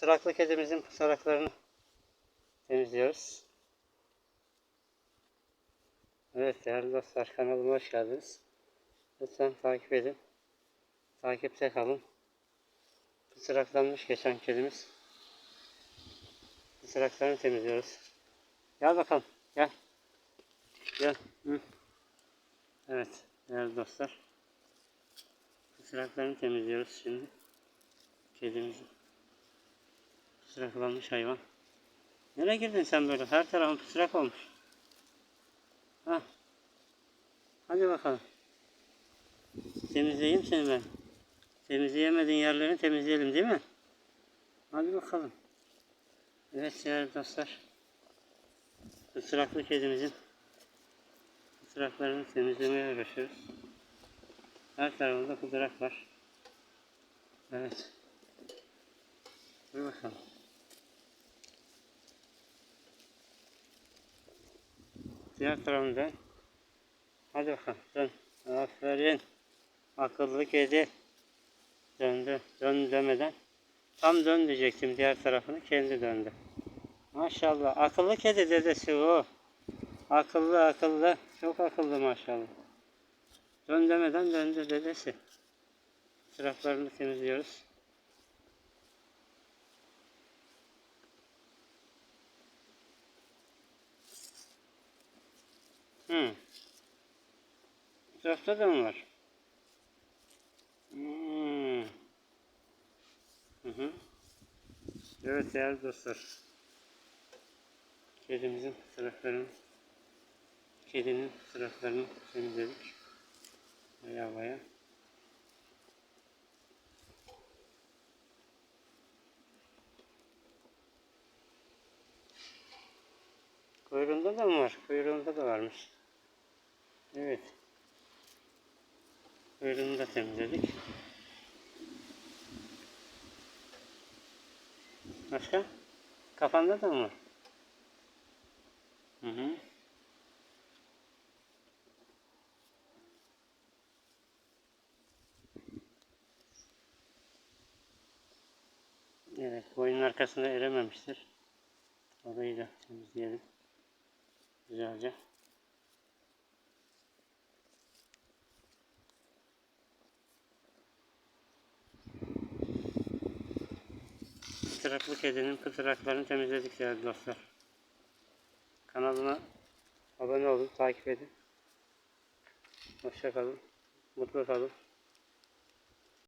Sıraklı kedimizin pısıraklarını temizliyoruz. Evet değerli dostlar kanalıma hoş geldiniz. Lütfen takip edin. Takipte kalın. Pısıraklanmış geçen kedimiz. Pısıraklarını temizliyoruz. Gel bakalım gel. Gel. Hı. Evet değerli dostlar. Pısıraklarını temizliyoruz şimdi. Kedimizin. Pısıraklanmış hayvan. Nereye girdin sen böyle? Her tarafın pısırak olmuş. Ha. Hadi bakalım. Temizleyeyim seni ben. Temizleyemediğin yerlerini temizleyelim değil mi? Hadi bakalım. Evet değerli dostlar. Pısıraklı kedimizin pısıraklarını temizlemeye uğraşıyoruz. Her tarafında pısırak var. Evet. Dur bakalım. Diğer tarafında. Hadi bakalım dön. Aferin. Akıllı kedi. Döndü. Dön demeden. Tam dön diyecektim diğer tarafını. Kendi döndü. Maşallah. Akıllı kedi dedesi o. Akıllı akıllı. Çok akıllı maşallah. Dön demeden döndü dedesi. Sıraklarını temizliyoruz. Hı. Bu tarafta da mı var? Hı hı. Evet değerli dostlar. Kedimizin sıraklarını kedinin sıraklarını temizledik. Baya baya. Kuyruğunda da mı var? Kuyruğunda da varmış. Evet. Kuyruğunu da temizledik. Başka? Kafanda da mı var? Hı hı. Evet, boynun arkasında erememiştir. Orayı da temizleyelim. Güzelce. Pıtıraklı kedinin pıtıraklarını temizledik değerli dostlar. Kanalıma abone olun, takip edin. Hoşça kalın, mutlu kalın.